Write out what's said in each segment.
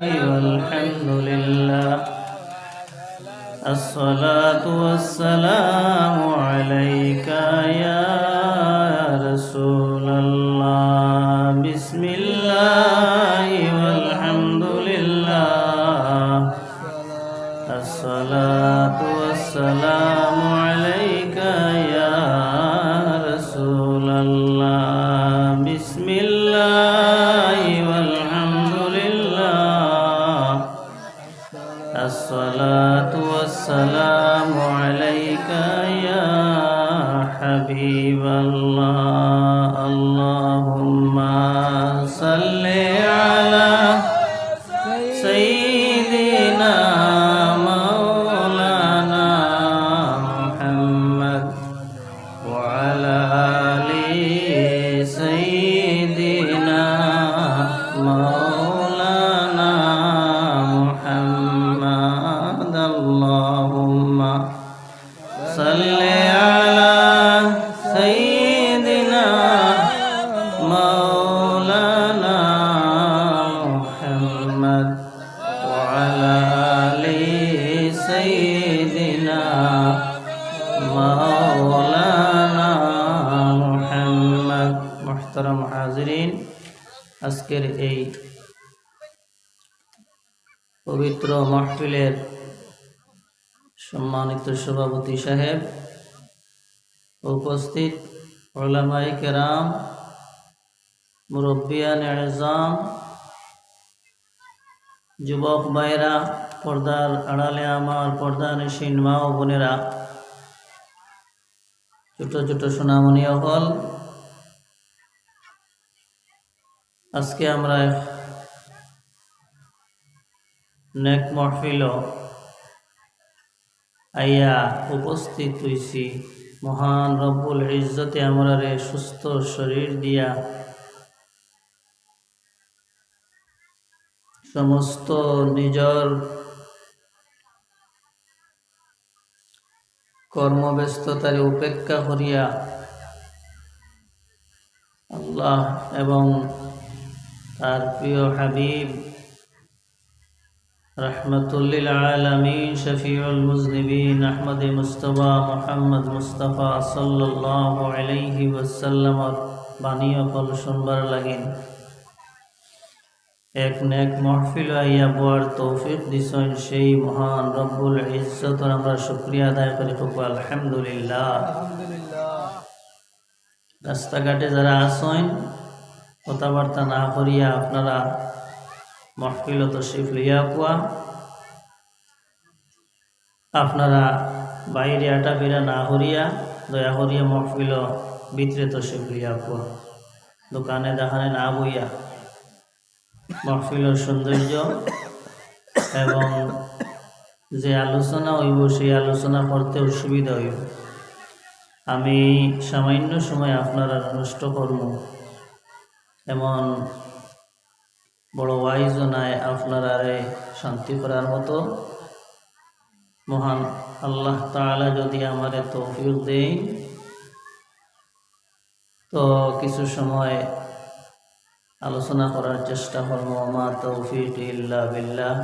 والحمد لله. الصلاة والسلام عليك يا رسول وعلى আজকের এই পবিত্র মাহফিলের সম্মানিত সভাপতি সাহেব উপস্থিত ওলামাই কেরাম মুরব্বিয়ান এজাম যুবক ভাইরা, পর্দার আড়ালে আমার পর্দা নিশীন মা ও বোনেরা, ছোট ছোট সোনামণি হল আজকে আমরা নেক মহফিল আইয়া উপস্থিত হইছি। মহান রব্বুল ইজ্জতে আমরা রে সুস্থ শরীর দিয়া সমস্ত নিজর কর্মব্যস্ততার উপেক্ষা করিয়া আল্লাহ এবং তার প্রিয় হাবিব রহমতুল্লিল আলমিন শফিউল মুজনিবিন আহমদ মুস্তফা মোহাম্মদ মুস্তফা সাল্লাহ ওয়াসাল্লামর বাণী অকল শুনবার লাগিন। এক নেক মহফিল আইয়া বোয়ার তৌফিক দিছেন সেই মহান রব্বুল ইজ্জতর আমরা শুক্রিয়া আদায় করি খুব আলহামদুলিল্লাহ। রাস্তাঘাটে যারা আসেন কথাবার্তা না করিয়া আপনারা মহফিল তশরিফ লইয়া কুয়া। আপনারা বাইরে আটা ফিরা না করিয়া, দয়া করিয়া মহফিল ভিতরে তশরিফ লইয়া কুয়া। দোকানে দেখানে না বইয়া। মহফিলের সৌন্দর্য এবং যে আলোচনা হইব, সেই আলোচনা করতে অসুবিধা হইব। আমি সামান্য সময় আপনারা নষ্ট করব এমন বড় ওয়াইজনায় আপনারারে শান্তি করার মতো। মহান আল্লাহ তাআলা যদি আমারে তৌফিক দেই তো কিছু সময় আলোচনা করার চেষ্টা করব। মা তৌফিক ইল্লা বিল্লাহ।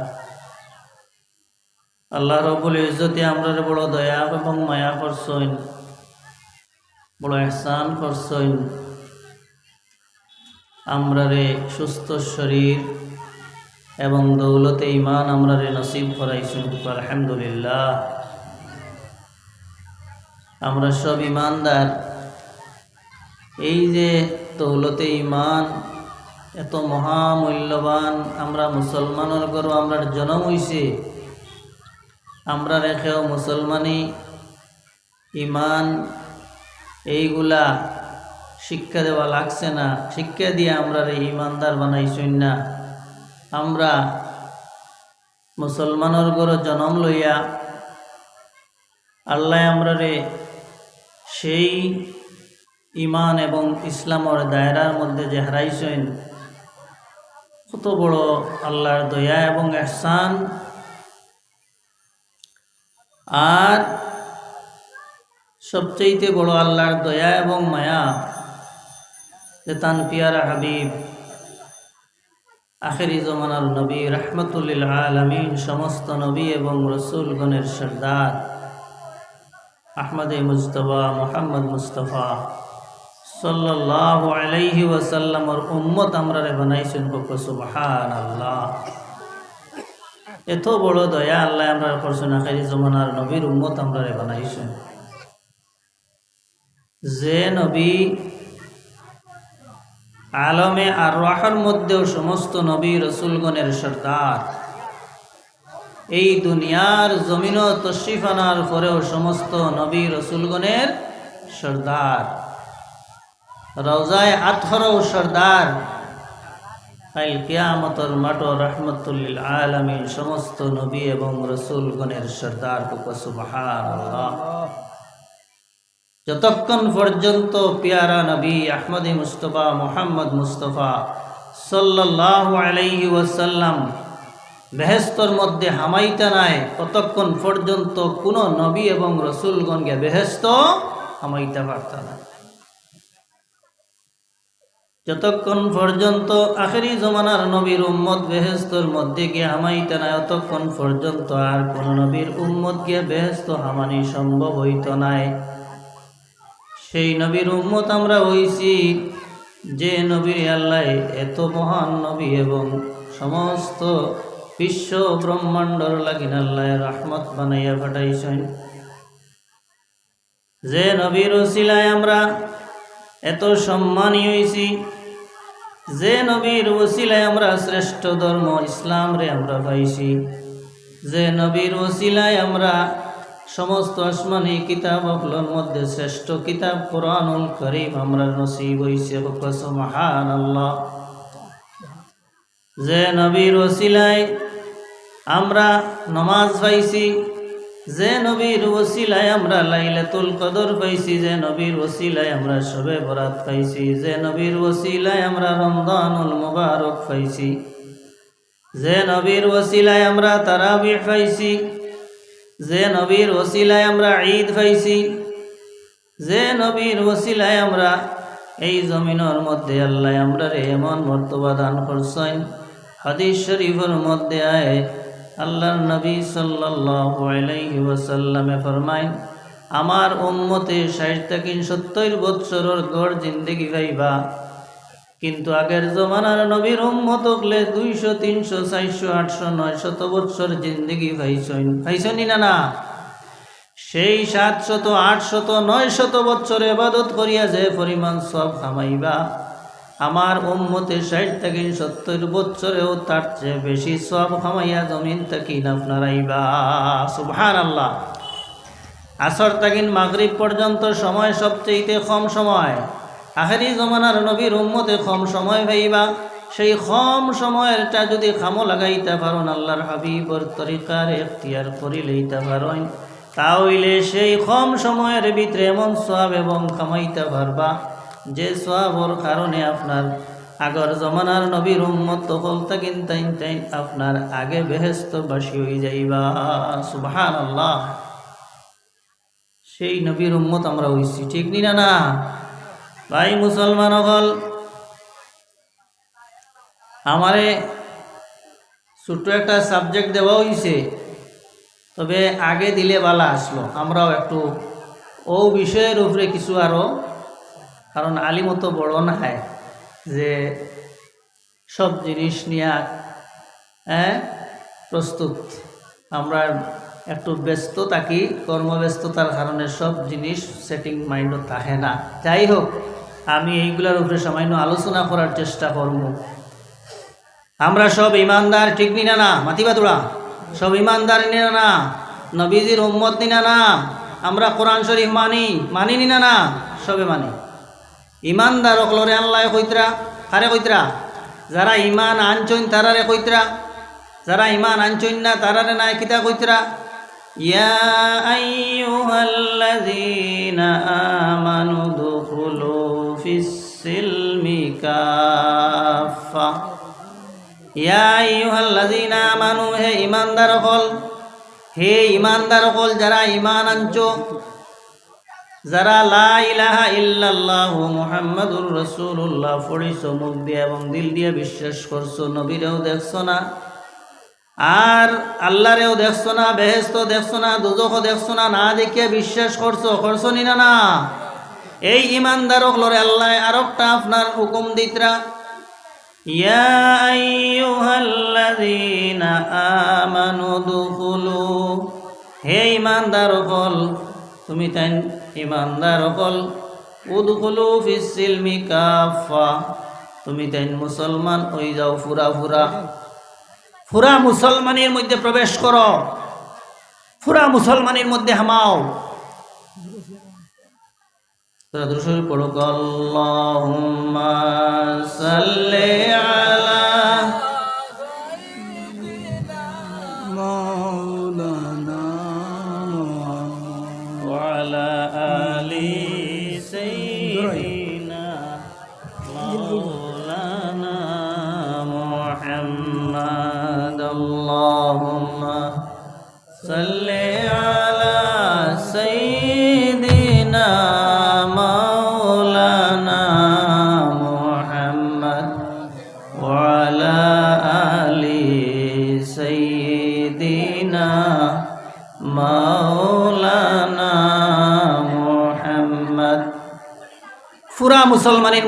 আল্লাহ রবুল ইজ্জতে আমরা বড় দয়া এবং মায়া করছইন বড় এহসান করছইন আমরারে সুস্থ শরীর এবং দৌলতে ইমান আমরারে নসিব করাইছেন। আলহামদুলিল্লাহ। আমরা সব ইমানদার এই যে দৌলতে ইমান এত মহামূল্যবান আমরা মুসলমানের গরু আমরা জন্ম হইছে। আমরা রেখেও মুসলমানি ইমান এইগুলা শিক্ষা দেওয়া লাগছে না। শিক্ষা দিয়ে আমরা রে ইমানদার বানাইছই না। আমরা মুসলমানের গরু জন্ম লইয়া আল্লাহ আমরা রে সেই ইমান এবং ইসলামর দায়রার মধ্যে যে হারাইছেন, কত বড় আল্লাহর দয়া এবং এহসান। আর সবচেয়েতে বড় আল্লাহর দয়া এবং মায়া যে তান পিয়ারা হাবিব। আখেরি জমানার নবী রহমতুল্লিল আলমিন, সমস্ত নবী এবং রসুলগণের সর্দার আহমদে মুস্তফা মোহাম্মদ মুস্তফা সাল্লাহ আলাইহি উম্মত আমরা রে বানাইছেন বক সুবহান আল্লাহ এত বড় দয়া আল্লাহ আমরা করছেন, আখেরি জমানার নবীর উম্মত আমরা রে বানাইছেন। যে নবী আলমে আর রাহার মধ্যেও সমস্ত নবী রসুলগণের সর্দার। এই দুনিয়ার জমিন তশরিফ আনার পরেও সমস্ত নবী রসুলগণের সর্দার। রওজায় আথরও সর্দার। কাইল কিয়ামতর মাঠ রহমতুল্লিল আলমিন সমস্ত নবী এবং রসুলগণের সর্দার। আল্লাহ যতক্ষণ পর্যন্ত পিয়ারা নবী আহমদ মুস্তফা, মোহাম্মদ মুস্তফা সাল্লাহ আলাইহি ওয়াসাল্লাম বেহেস্তর মধ্যে হামাইতা নাই, ততক্ষণ পর্যন্ত কোনো নবী এবং রসুলগণকে বেহেস্ত হামাইতে পারত না। যতক্ষণ পর্যন্ত আখেরি জমানার নবীর উম্মত বেহেস্তর মধ্যে গিয়ে হামাইতে নাই, ততক্ষণ পর্যন্ত আর কোনো নবীর উম্মত গিয়ে বেহেস্ত হামানি সম্ভব হইত নাই। সেই নবীর উম্মত আমরা হইছি। যে নবীর আল্লাহ এত মহান নবী এবং সমস্ত বিশ্ব ব্রহ্মাণ্ডর লাগিন আল্লাহ রহমত বানাইয়া পাঠাইছেন। যে নবীর ওসিলায় আমরা এত সম্মানী হয়েছি যে নবীর ওসিলায় আমরা শ্রেষ্ঠ ধর্ম ইসলাম রে আমরা পাইছি। যে নবীর ওসিলায় আমরা সমস্ত আসমানি কিতাব অগুলোর মধ্যে শ্রেষ্ঠ কিতাব কোরআনুল করিম আমরা নসিব হইছে মহান আল্লাহ যে নবীর ওসিলায় আমরা নমাজ পাইছি, যে নবীর ওসিলায় আমরা লাইলাতুল কদর পাইছি, যে নবীর ওসিলায় আমরা সবে বরাত পাইছি, যে নবীর ওসিলায় আমরা রমদানুল মুবারক পাইছি, যে নবীর ওসিলায় আমরা তারাবিহ পাইছি যে নবীর ওসিলায় আমরা ঈদ পাইছি, যে নবীর ওসিলায় আমরা এই জমিনের মধ্যে আল্লাহ আমরা রে এমন মর্তবা দান করছেন। হাদিস শরীফের মধ্যে আয় আল্লাহর নবী সাল্লাল্লাহু আলাইহি ওয়াসাল্লামে ফরমাইন আমার উম্মতে ষাট থেকে সত্তর বৎসরের গড় জিন্দগি পাইবা কিন্তু আগের জমানার নবীর উম্মত হলে দুইশো, তিনশো, চারশো, আটশো, নয়শত বৎসর জিন্দগি পাইছইন পাইছনি না না? সেই সাতশত, আটশত, নয়শত বৎসর এবাদত করিয়া যে পরিমাণ সব কামাইবা, আমার উম্মতে ষাট থেকে সত্তর বৎসরেও তার চেয়ে বেশি সব খামাইয়া জমিন তাকিন আপনারাইবা সুবহান আল্লাহ আসর তাকিন মাগরিব পর্যন্ত সময় সবচেয়ে কম সময়। আখেরি জমানার নবীর উম্মতে কম সময় ভাইবা সেই কম সময়েরটা যদি খামো লাগাইতে পারেন আল্লাহর হাবিবর তরিকার এখতিয়ার করি লইতে পারেন তাহলে সেই কম সময়ের ভিতরে এমন সব এবং খামাইতে পারবা, যে সবর কারণে আপনার আগর জমানার নবীর উম্মত তখন তাকিন তাইন তাইন আপনার আগে বেহেস্ত বাসি হয়ে যাইবা। সুবহান আল্লাহ সেই নবীর উম্মত আমরা হইছি, ঠিক নি না না? ভাই মুসলমান হল আমারে ছোট্ট একটা সাবজেক্ট দেওয়া হয়েছে তবে আগে দিলে বালা আসলো। আমরাও একটু ও বিষয়ের উপরে কিছু আরও কারণ আলিমত বড় নাই যে সব জিনিস নিয়ে হ্যাঁ প্রস্তুত। আমরা একটু ব্যস্ত থাকি, কর্মব্যস্ততার কারণে সব জিনিস সেটিং মাইন্ডও থাকে না। যাই হোক আমি এইগুলোর উপরে সামান্য আলোচনা করার চেষ্টা করব। আমরা সব ইমানদার, ঠিক নিনা না? মাতিবা তোরা সব ইমানদার নিনা না নবীজির উম্মত নিনা না আমরা কোরআন শরীফ মানি। মানি নিনা না সবে মানি। ইমানদার অকলরে আল্লাহ কইতরা? কারে কইতরা? যারা ইমান আনছইন তারারে কইতরা? যারা ইমান আনছইন না তারারে নাই কিতা কইতরা? ইয়া আইয়ুহাল্লাযীনা আমানু ইয়া আইয়ুহাল্লাযীনা আমানু, হে ইমানদার হল হে ইমানদার হল যারা ইমান আনছো, যারা লা ইলাহা ইল্লাল্লাহ মুহাম্মাদুর রাসূলুল্লাহ, পড়িছো, মুখ দিয়ে এবং দিল দিয়ে বিশ্বাস করছ, নবীরেও দেখছ না, আর আল্লাহরেও দেখছ না বেহেস্ত দেখছ না, দুজকও দেখছ না না দেখিয়ে বিশ্বাস করছ করছ নি না না? এই ইমানদারক লরে আল্লাহ আরেকটা আপনার হুকুম দিতরা। ইয়া আইয়ুহাল্লাযীনা আমানু দুখুলু। হে ইমানদার হল তুমি তাই ইমানদার হল উদখুলু ফিস কাফা তুমি তাই মুসলমান হয়ে যাও ফুরা ফুরা। ফুরা মুসলমানের মধ্যে প্রবেশ করো। ফুরা মুসলমানের মধ্যে হামাও। আল্লাহুম্মা সাল্লি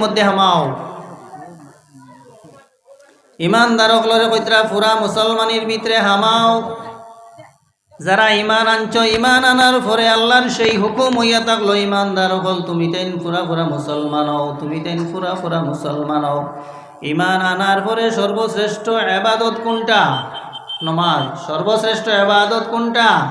মধ্যে হামাও। ইমানদার অকলরে কইতরা, ফুরা মুসলমানের ভিতরে হামাও। যারা ইমান আনছ, ইমান আনার পরে আল্লাহর সেই হুকুম হইয়া থাকল ইমানদার হল, তুমি তেন ফুরা ফুরা মুসলমান হও, তুমি তেন ফুরা ফুরা মুসলমান হও। ইমান আনার পরে সর্বশ্রেষ্ঠ এবাদত কোনটা? নমাজ। সর্বশ্রেষ্ঠ এবাদত কোনটা?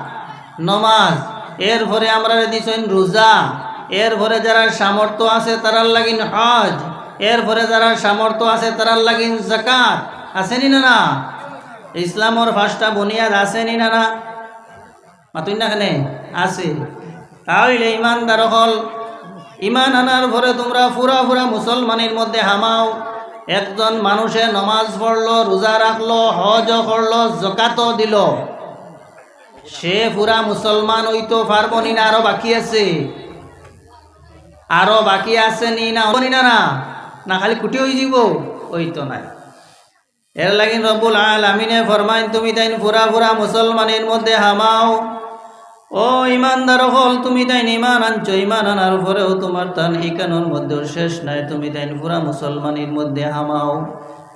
নমাজ। এর পরে আমরা দিছেন রোজা। এর পরে যারা সামর্থ্য আছে তারার লাগিন হজ। এর পরে যারা সামর্থ্য আছে তারার লাগিন জাকাত আসেনি না না? ইসলামর ফার্স্টটা বুনিয়াদ আসেনি না না? মাতুই না খানে আছে। তাহলে ইমানদার হল। ইমান আনার পরে তোমরা ফুরা ফুরা মুসলমানের মধ্যে হামাও। একজন মানুষে নমাজ পড়ল, রোজা রাখল, হজ করল জকাতও দিল। সে পুরা মুসলমান হইতো পারব নি না আরও বাকি আছে। আরও বাকি আছে নি না হবনি না না না খালি কুটি হয়ে যাব ওই তো নাই। এর লাগিন রব্বুল আলামিনে ফরমাইন, তুমি তাইন ফুরা ফুরা মুসলমানের মধ্যে হামাও। ও ইমানদার হল, তুমি তাইন ইমান আনছো, ইমান আনার পরেও তোমার তান ইকানোর মধ্যেও শেষ নাই। তুমি তাইন পুরা মুসলমানের মধ্যে হামাও।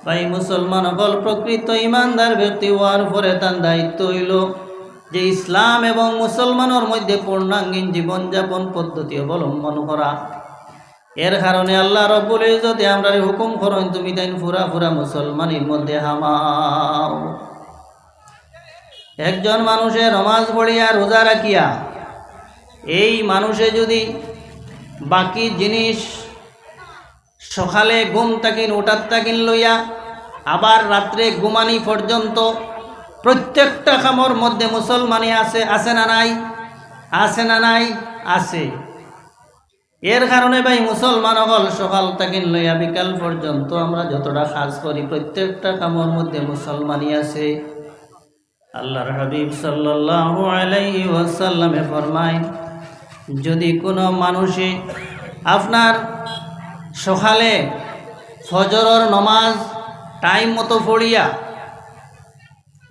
ভাই, মুসলমান হল প্রকৃত ইমানদার ব্যক্তি হওয়ার পরে তার দায়িত্ব হইল। যে ইসলাম এবং মুসলমানের মধ্যে পূর্ণাঙ্গীন জীবনযাপন পদ্ধতি অবলম্বন করা। এর কারণে আল্লাহ রব্বুল যদি আমরা হুকুম করেন তুমি তাইন ফুরা ফুরা মুসলমানের মধ্যে হামাও। একজন মানুষের নমাজ পড়িয়া রোজা রাখিয়া, এই মানুষে যদি বাকি জিনিস সকালে ঘুম তাকিন ওটার তাকিন লইয়া আবার রাত্রে ঘুমানি পর্যন্ত প্রত্যেকটা কামর মধ্যে মুসলমানি আছে আছে না নাই? আছে না নাই? আছে। এর কারণে ভাই মুসলমান হল সকাল তাকিন লইয়া বিকাল পর্যন্ত আমরা যতটা কাজ করি, প্রত্যেকটা কামর মধ্যে মুসলমানি আছে। আল্লাহর হাবিব সাল্লাল্লাহু ফরমায়, যদি কোনো মানুষে আপনার সকালে ফজরর নমাজ টাইম মতো পড়িয়া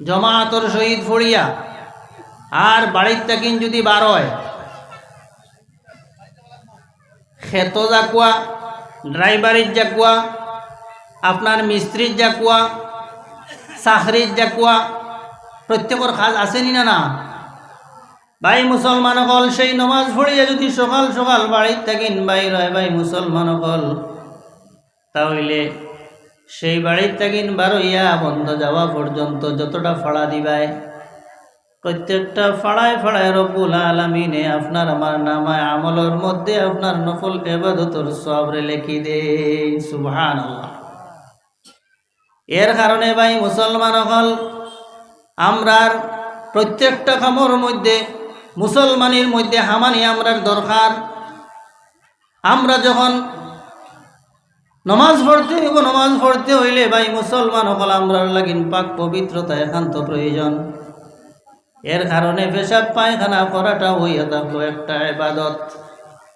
জমাতর শহীদ পড়িয়া আর বাড়ির তাকিন যদি বার হয়, ক্ষেত জাকুয়া, ড্রাইভারির জাকুয়া, আপনার মিস্ত্রির জাকুয়া চাকরির জাকুয়া, প্রত্যেকের কাজ আসেনি না না? ভাই মুসলমান হল সেই নমাজ পড়িয়া যদি সকাল সকাল বাড়ির থাকিন বাইর হয়, ভাই মুসলমান হল তাহলে সেই বাড়ির থাকিন বারইয়া বন্ধ যাওয়া পর্যন্ত যতটা ফাড়া দিবায়। প্রত্যেকটা ফাড়ায় ফাড়ায় রব্বুল আলমিনে আপনার আমার নামায় আমলের মধ্যে আপনার নফল এবাদতর সবরে লেখি দে সুবহান এর কারণে ভাই মুসলমান হল আমরার প্রত্যেকটা কামর মধ্যে, মুসলমানের মধ্যে হামানি আমরার দরকার। আমরা যখন নমাজ পড়তে হইব, নমাজ পড়তে হইলে ভাই মুসলমান সকল আমরার লাগিন পাক পবিত্রতা একান্ত প্রয়োজন। এর কারণে পেশাব, পায়খানা করাটা হইয়া থাকল একটা এবাদত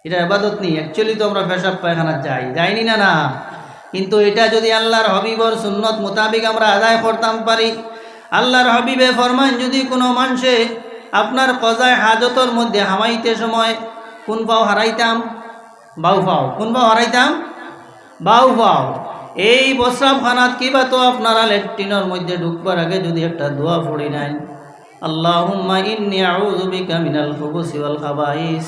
এটা এবাদত নেই অ্যাকচুয়ালি তো আমরা পেশাব, পায়খানা যাই। যাইনি না না। কিন্তু এটা যদি আল্লাহর হবিবর সুন্নত মোতাবিক আমরা আদায় করতাম পারি, আল্লাহর হবিবে ফরমান যদি কোনো মানুষে আপনার কজায় হাজতর মধ্যে হামাইতে সময়, কোন পাও হারাইতাম? বাউ পাও। কোন পাও হারাইতাম? বাউ পাও এই বসরাবখানাত কিবা তো আপনারা ল্যাট্রিনের মধ্যে ঢুকবার আগে যদি একটা দোয়া পড়ি নেন। আল্লাহুম্মা ইন্নি আউযু বিকা মিনাল খুবুসি ওয়াল খাবাইস।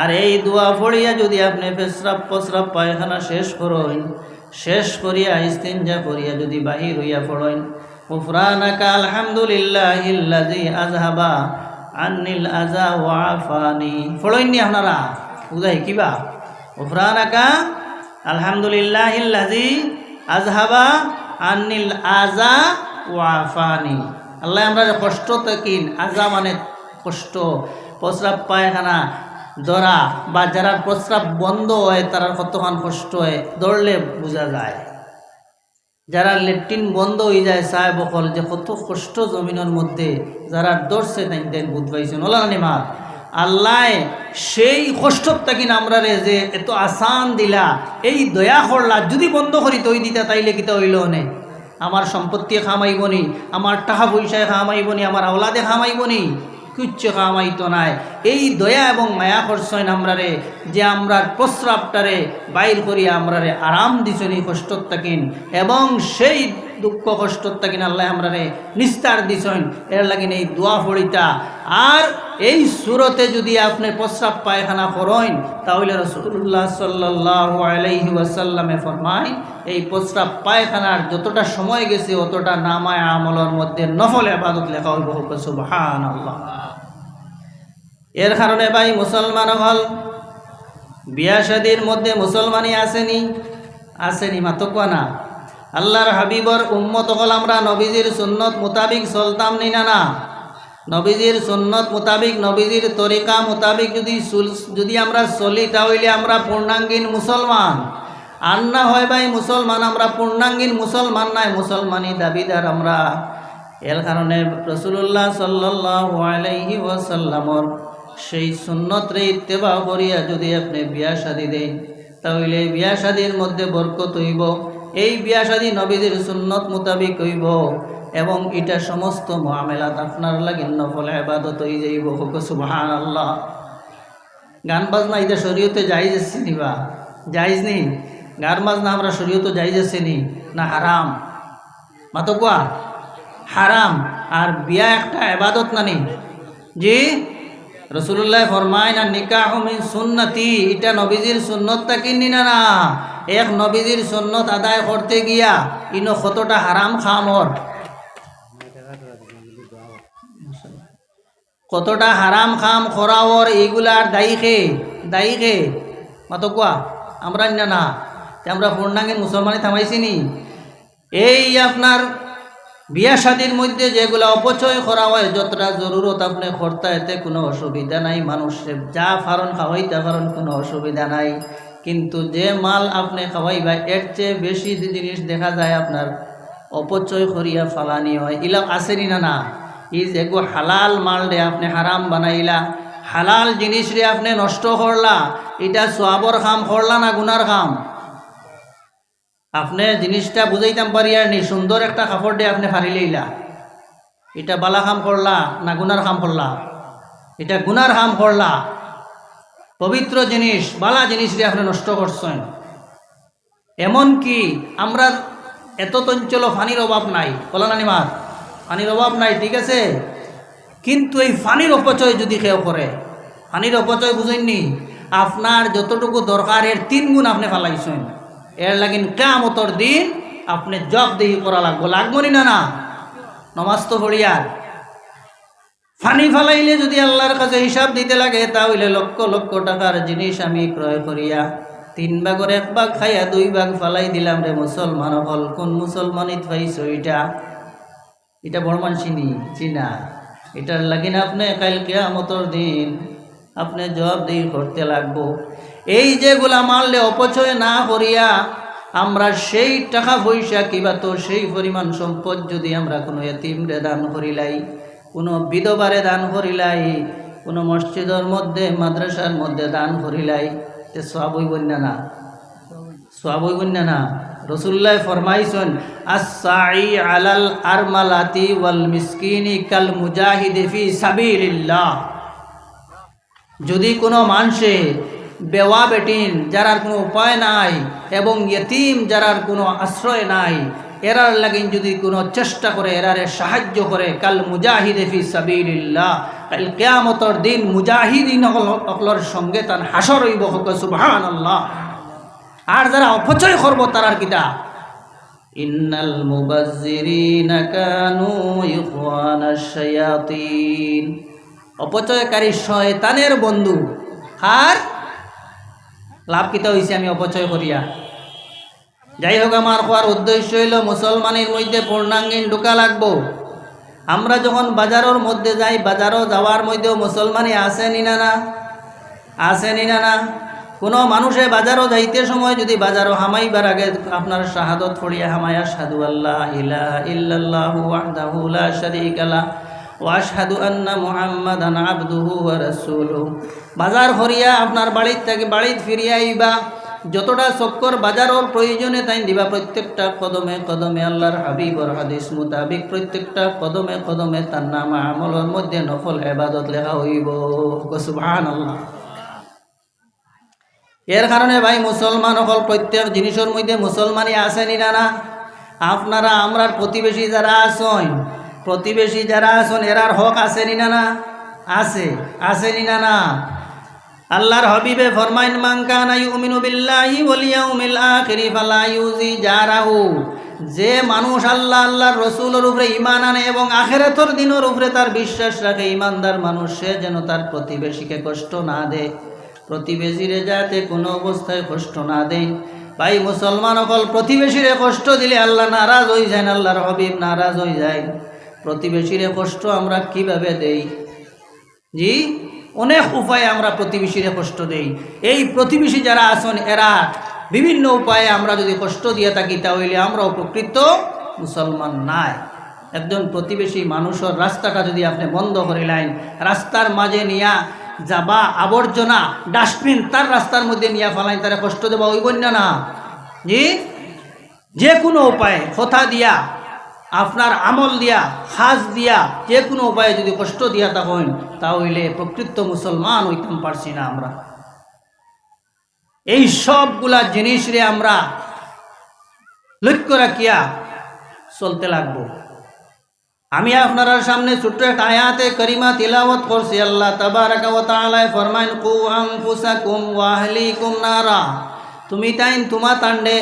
আর এই দোয়া পড়িয়া যদি আপনি পেশরাব পসরাব পায়খানা শেষ করেন, শেষ করিয়া ইস্তিনজা করিয়া যদি বাহির হইয়া পড়েন, উফরানাকা আলহামদুলিল্লাহিল্লাযী আযহাবা আন্নিল আযা ওয়া আফানি। পড়েননি আপনারা? বুঝাই কিবা উফরানাকা আলহামদুলিল্লাহিল্লাযী আযহাবা আন্নিল আযা ওয়া আফানি। আল্লাহ আমরা কষ্ট থাকিন আজা মানে কষ্ট, প্রস্রাব পায়খানা দরা বা যারা প্রস্রাব বন্ধ হয় তারা কতক্ষণ কষ্ট হয় দৌড়লে বোঝা যায়। যারা লেট্রিন বন্ধ হয়ে যায় চায় বকল যে কত কষ্ট জমিনের মধ্যে, যারা দৌড়ছে তাই বুধ পাইছেন ওলা মা আল্লাহ, সেই কষ্টটা কিনা আমরা রে যে এত আসান দিলা, এই দয়া করলা, যদি বন্ধ করি তৈ দিতা, তাইলে কিতা হইল নে? আমার সম্পত্তি খামাইব নি আমার টাকা পয়সায় খামাইব নি আমার আওলাদে খামাইব নি কিচ্ছু খামাইতো নাই। এই দয়া এবং মায়া করছেন আমরারে, যে আমরার প্রস্রাবটারে বাইর করিয়া আমরারে আরাম দিছনি কষ্টত তাকিন এবং সেই দুঃখ কষ্টত তাকিন আল্লাহ আমরারে নিস্তার দিছেন। এর লাগিন এই দোয়া ফড়িতা আর এই সুরতে যদি আপনি প্রস্রাব পায়খানা করেন, তাহলে রসুল্লাহ সাল্লাহ ওয়াসাল্লামে ফরমায়, এই প্রস্রাব পায়খানার যতটা সময় গেছে, অতটা নামায় আমলের মধ্যে নফল আবাদত লেখা হইব সুবহান আল্লাহ এর কারণে ভাই মুসলমান হল। বিয়া শাদির মধ্যে মুসলমানই আসেনি। আসেনি মাতকুয়া না আল্লাহর হাবিবর উম্মত হল আমরা, নবীজির সুন্নত মোতাবিক চলতাম নি না না? নবীজির সুন্নত মোতাবিক, নবীজির তরিকা মোতাবিক যদি যদি আমরা চলি তাহলে আমরা পূর্ণাঙ্গীন মুসলমান। আর না হয় ভাই মুসলমান, আমরা পূর্ণাঙ্গীন মুসলমান নাই মুসলমানই দাবিদার আমরা। এর কারণে রসুল্লাহ সাল্লাহ আলাইহি ওয়াসাল্লামর সেই সুন্নতরে ইত্তেবা করিয়া যদি আপনি বিয়া শাদি দেন, তাহলে বিয়া শাদির মধ্যে বরকত হইব। এই বিয়া শাদি নবীদের সুন্নত মোতাবিক হইব এবং এটা সমস্ত মহামেলাত আপনার লাগে নফল আবাদত হয়ে যাইব। হুক সুবহান আল্লাহ গান বাজনা এটা শরীয়তে যাইজ আছে নি বা? যাইজ নি গান বাজনা আমরা শরীয়তে যাইজ নি? না হারাম? মাতো কোয়া হারাম। আর বিয়া একটা আবাদত না নানি জি? রসুল্লাহ ফরমায়, না নিকাহ মিন সুন্নতি এটা নবীজির সুন্নত তাকিনি না না? এক নবীজির সুন্নত আদায় করতে গিয়া ইনো কতটা হারাম খামর কতটা হারাম খাম খরাওর এইগুলার দায়ী খে দায়ী খে মাতো কোয়া, আমরা না, তে আমরা পূর্ণাঙ্গের মুসলমানে থামাইছি নি। এই আপনার বিয়া শাদির মধ্যে যেগুলো অপচয় করা হয়, যতটা জরুরত আপনি করতে, এতে কোনো অসুবিধা নাই। মানুষের যা ফারণ খাওয়াইতে পারেন কোনো অসুবিধা নাই। কিন্তু যে মাল আপনি খাওয়াইবা, এর চেয়ে বেশি জিনিস দেখা যায় আপনার অপচয় করিয়া ফালানি হয়। ইলা আসেনি না না? ই যেগো হালাল মাল রে আপনি হারাম বানাইলা, হালাল জিনিস রে আপনি নষ্ট করলা, এটা সোয়াবর খাম, করলা না গুনার খাম? আপনি জিনিসটা বুঝাইতাম পারি আর নি, সুন্দর একটা কাপড় দিয়ে আপনি ফারি লইলা। এটা বালা কাম করলা না গুনার কাম করলা? এটা গুনার কাম করলা। পবিত্র জিনিস, বালা জিনিস দিয়ে আপনি নষ্ট করছেন। এমন কি আমরা এত তঞ্চল ফানির অভাব নাই। বলা না নিমাত ফানির অভাব নাই, ঠিক আছে? কিন্তু এই ফানির অপচয় যদি কেউ করে, ফানির অপচয় বুঝেননি? আপনার যতটুকু দরকার এর তিন গুণ আপনি ফালাইছেন। এর লাগিন কামতর দিন আপনি জব দেহি করা লাগবো লাগবো নি না নমাজ তো পড়িয়ার ফানি ফালাইলে যদি আল্লাহর কাছে হিসাব দিতে লাগে, তাহলে লক্ষ লক্ষ টাকার জিনিস আমি ক্রয় করিয়া তিন ভাগর এক ভাগ খাইয়া দুই ভাগ ফালাই দিলাম রে মুসলমান হল। কোন মুসলমানিত পাইছ এটা? এটা বর্মান চিনি, চিনা। এটার লাগিন আপনি কাল কেয়ামতর দিন আপনি জবাবদিহি করতে লাগবো। এই যেগুলা মারলে অপচয় না করিয়া আমরা সেই টাকা পয়সা কিবা তো সেই পরিমাণ সম্পদ যদি আমরা কোনো এতিমরে দান করিলাই, কোনো বিধবারে দান করিলাই, কোনো মসজিদের মধ্যে, মাদ্রাসার মধ্যে দান করিলাই, তে সব বন্যা না না? সব হইব না না? রসুল্লাহ ফরমাইছেন আসাই আলাল আরমালাতি ওয়াল মিসকিনি কাল মুজাহিদে ফি সাবিলিল্লাহ। যদি কোনো মানুষে বেওয়া বেটিন যারার কোনো উপায় নাই, এবং ইয়তিম, যারার কোনো আশ্রয় নাই, এরার লাগিন যদি কোনো চেষ্টা করে, এরারে সাহায্য করে, কাল মুজাহিদে ফি সাবিলিল্লাহ, কাল কেয়ামতর দিন মুজাহিদিন অকলর সঙ্গে তার হাসর হইব হক সুবহানাল্লাহ। আর যারা অপচয় করব, তারার কিতা? ইন্নাল মুবাজ্জিরিনা অপচয়কারী শয়তানের বন্ধু। আর লাভ কিতা হয়েছে আমি অপচয় করিয়া। যাই হোক আমার হওয়ার উদ্দেশ্য হইল মুসলমানের মধ্যে পূর্ণাঙ্গিন ঢুকা লাগবো। আমরা যখন বাজারের মধ্যে যাই বাজারও যাওয়ার মধ্যেও মুসলমানই আসেনি না না? আসেনি না না? কোনো মানুষে বাজারও যাইতে সময় যদি বাজারও হামাইবার আগে আপনার শাহাদত ফড়িয়া হামায়া সাধু আল্লাহ ইলা লা শারীকা লা ওয়াশহাদু আন্না মুহাম্মাদান আবদুহু ওয়া বাজার ফরিয়া আপনার বাড়ির থেকে বাড়িত ফিরিয়া আইবা। যতটা চক্কর বাজারর প্রয়োজনে তাই দিবা। প্রত্যেকটা কদমে কদমে আল্লাহর হাবিবর হাদিস মোতাবিক প্রত্যেকটা কদমে কদমে তার নাম আমলের মধ্যে নফল এবাদত লেখা হইব। সুবহানাল্লাহ। এর কারণে ভাই, মুসলমান অকল প্রত্যেক জিনিসের মধ্যে মুসলমানই আসেনি না আপনারা, আমরার প্রতিবেশী যারা আসেন প্রতিবেশী যারা আসেন এরার হক আসেনি না না? আছে, আসেনি না না? আল্লাহর হবিবে ফরমাইন মাংকানা ইউমিনু বিল্লাহি ওয়াল ইয়াউমিল আখিরি ফালা ইউজি জারাহু। যে মানুষ আল্লাহ, আল্লাহর রসুলের উপরে ইমান আনে এবং আখেরাতর দিনের উপরে তার বিশ্বাস রাখে ইমানদার মানুষ, সে যেন তার প্রতিবেশীকে কষ্ট না দেয় প্রতিবেশীরে যাতে কোনো অবস্থায় কষ্ট না দেয়। ভাই, মুসলমান অকল প্রতিবেশীরে কষ্ট দিলে আল্লাহ নারাজ হয়ে যায় আল্লাহর হবিব নারাজ হয়ে যায়। প্রতিবেশীরে কষ্ট আমরা কীভাবে দেই? জি? অনেক উপায়ে আমরা প্রতিবেশীরে কষ্ট দেই। এই প্রতিবেশী যারা আছেন, এরা বিভিন্ন উপায়ে আমরা যদি কষ্ট দিয়ে থাকি, তাহলে আমরা উপকৃত মুসলমান নাই। একজন প্রতিবেশী মানুষের রাস্তাটা যদি আপনি বন্ধ করে লাইন রাস্তার মাঝে নিয়া যাবা আবর্জনা, ডাস্টবিন তার রাস্তার মধ্যে নিয়ে ফেলাইন, তারা কষ্ট দেবা ওই বন্যা না। জি? যে কোনো উপায়ে, কথা দিয়া আপনার আমল দিয়া, হাজ দিয়া, যে কোনো উপায়ে যদি কষ্ট দিয়া তখন তাহলে প্রকৃত মুসলমান হইতাম পারছি না আমরা। এই সবগুলা জিনিস রে আমরা লক্ষ্য রাখিয়া চলতে লাগবো। আমি আপনার সামনে ছোট্ট করিমা করছি। আল্লাহ তুমি তাইন তোমা তান্ডে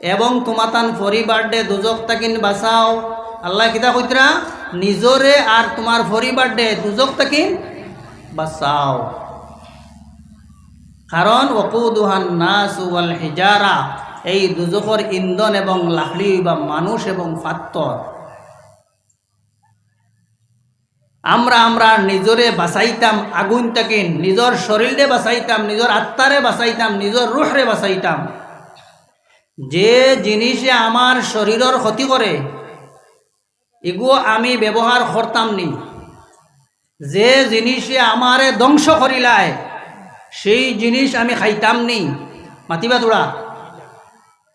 এবং তোমাতান পরিবারডে দুজক তাকিন বাঁচাও আল্লাহ কিতা কইতরা, নিজরে আর তোমার পরিবারডে দুজক তাকিন বাঁচাও কারণ, ওকুদুহান নাস ওয়াল হিজারা, এই দুজকর ইন্ধন এবং লাকড়ি বা মানুষ এবং পাত্তর আমরা আমরা নিজরে বাঁচাইতাম আগুন তাকিন, নিজর শরীরে বাঁচাইতাম, নিজর আত্মারে বাঁচাইতাম, নিজর রুহরে বাঁচাইতাম। যে জিনিসে আমার শরীরের ক্ষতি করে এগুলো আমি ব্যবহার করতাম নি। যে জিনিসে আমারে ধ্বংস করিলায়, সেই জিনিস আমি খাইতাম নি। মাতিবা তোরা,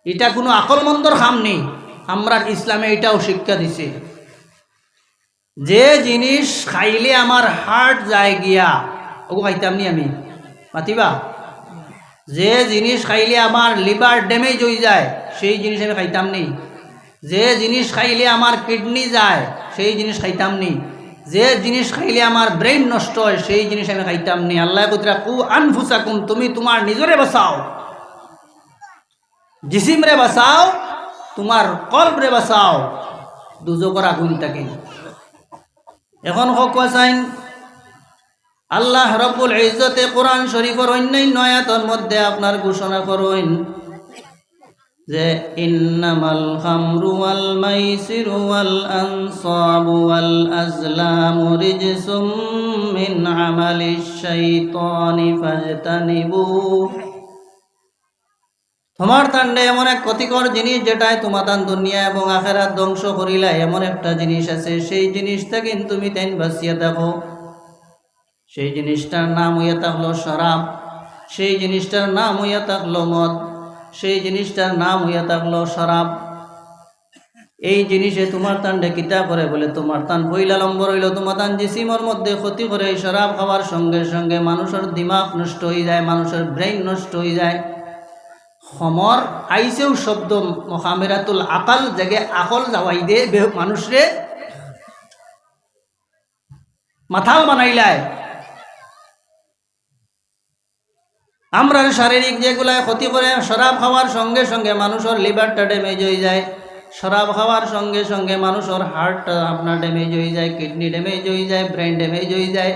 এটা কোনো আকলমন্দর খাম নেই আমরা ইসলামে এটাও শিক্ষা দিছে। যে জিনিস খাইলে আমার হার্ট যায় গিয়া, ওগো খাইতাম নি আমি। মাতিবা? যে জিনিস খাইলে আমার লিভার ড্যামেজ হয়ে যায়, সেই জিনিস আমি খাইতাম নি যে জিনিস খাইলে আমার কিডনি যায়, সেই জিনিস খাইতাম নি যে জিনিস খাইলে আমার ব্রেন নষ্ট হয়, সেই জিনিস আমি খাইতাম নি আল্লাহ কুতরা কু আনফুসাকুম, তুমি তোমার নিজরে বাঁচাও। জিসিমরে বাঁচাও, তোমার কল্পরে বাঁচাও। দুজকর আগুন থাকে। এখন হক আসাইন আল্লাহ রব্বুল ইজ্জতে কোরআন শরীফের অন্যান্য আয়াতের মধ্যে আপনার ঘোষণা করুন যে, ইন্নামাল খামরু ওয়াল মাইসিরু ওয়াল আনসাবু ওয়াল আজলামু রিজসুম মিন আমালিশ শাইতানি ফাজতানিবু। তোমার তান্ডে এমন এক ক্ষতিকর জিনিস যেটাই তোমাতান দুনিয়া এবং আখেরাত ধ্বংস করিলা এমন একটা জিনিস আছে, সেই জিনিসটা কিন্তু তুমি তাইন বাঁচিয়ে দেখো। সেই জিনিসটার নাম হইয়া থাকল শরাব, সেই জিনিসটার নাম হইয়া থাকল মদ, সেই জিনিসটার নাম হইয়া থাকল শরাব। এই জিনিসে তোমার তান কিতা করে বলে, তোমার তান পইলা লম্বর হইল, তোমার তান জিসিমর মধ্যে ক্ষতি করে এই শরাব খাওয়ার সঙ্গে সঙ্গে মানুষের দিমাগ নষ্ট হয়ে যায়, মানুষের ব্রেইন নষ্ট হয়ে যায়। সমর আইসেও শব্দ মহামেরাতুল আকাল জেগে আকল যাওয়াই দে মানুষরে মাথাল বানাইলায়। আমরা শারীরিক যেগুলা ক্ষতি করে, শরাব খাওয়ার সঙ্গে সঙ্গে মানুষের লিভারটা ড্যামেজ হয়ে যায়। শরাব খাওয়ার সঙ্গে সঙ্গে মানুষের হার্টটা আপনার ড্যামেজ হয়ে যায় কিডনি ড্যামেজ হয়ে যায় ব্রেন ড্যামেজ হয়ে যায়।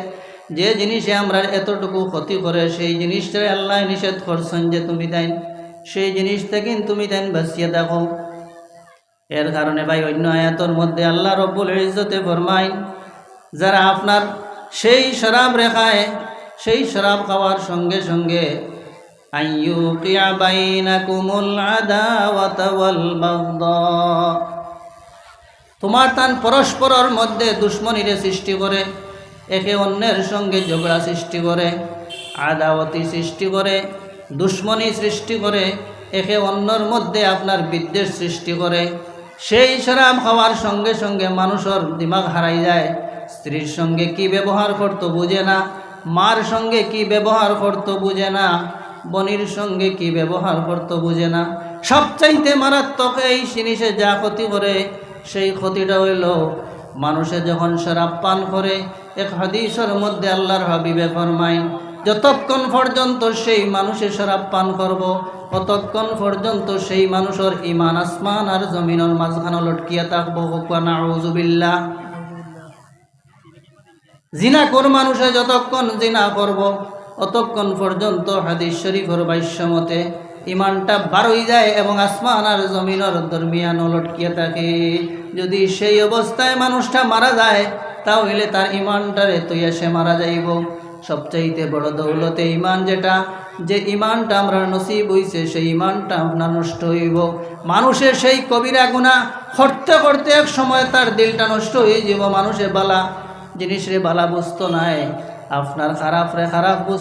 যে জিনিসে আমরা এতটুকু ক্ষতি করে, সেই জিনিসটা আল্লাহ নিষেধ করছেন যে তুমি দেন। সেই জিনিস থেকে তুমি দেন বাঁচিয়ে দেখো। এর কারণে ভাই, অন্য আয়াতর মধ্যে আল্লাহ রব্বুল ইজ্জতে ফরমায়, যারা আপনার সেই শরাব রেখায় সেই শরাব খাওয়ার সঙ্গে সঙ্গে তোমার তান পরস্পরের মধ্যে দুশ্মনীরে সৃষ্টি করে, একে অন্যের সঙ্গে ঝগড়া সৃষ্টি করে, আদাওয়াতি সৃষ্টি করে, দুশ্মনী সৃষ্টি করে, একে অন্যর মধ্যে আপনার বিদ্বেষ সৃষ্টি করে। সেই শরাব খাওয়ার সঙ্গে সঙ্গে মানুষের দিমাগ হারাই যায়। স্ত্রীর সঙ্গে কি ব্যবহার করতো বুঝে না। মার সঙ্গে কি ব্যবহার করতো বুঝে না, বনির সঙ্গে কি ব্যবহার করতো বুঝে না। সবচাইতে মারাত্মক এই জিনিসে যা ক্ষতি করে, সেই ক্ষতিটা হইল মানুষে যখন শরাব পান করে, এক হাদিসের মধ্যে আল্লাহর হাবিবে ফরমাইন যতক্ষণ পর্যন্ত সেই মানুষে শরাব পান করব, ততক্ষণ পর্যন্ত সেই মানুষের ইমান আসমান আর জমিনের মাঝখানে লটকিয়া থাকব। নাউজুবিল্লাহ। জিনা কর মানুষে যতক্ষণ জিনা করব, অতক্ষণ পর্যন্ত হাদিস শরীফর ভাষ্যমতে ইমানটা বারোই যায় এবং আসমান আর জমিনের দরমিয়ান লটকিয়ে থাকে। যদি সেই অবস্থায় মানুষটা মারা যায়, তাহলে তার ইমানটারে তৈয়া সে মারা যাইব। সবচাইতে বড় দৌলতে ইমান যেটা, যে ইমানটা আমরা নসিব হইছে, সেই ইমানটা আপনার নষ্ট হইব। মানুষের সেই কবিরা গুণা করতে করতে এক সময় তার দিলটা নষ্ট হয়ে যাব, মানুষের বালা জিনিস রে বালা বুঝতো নাই। আপনার খারাপ রে খারাপ বুঝ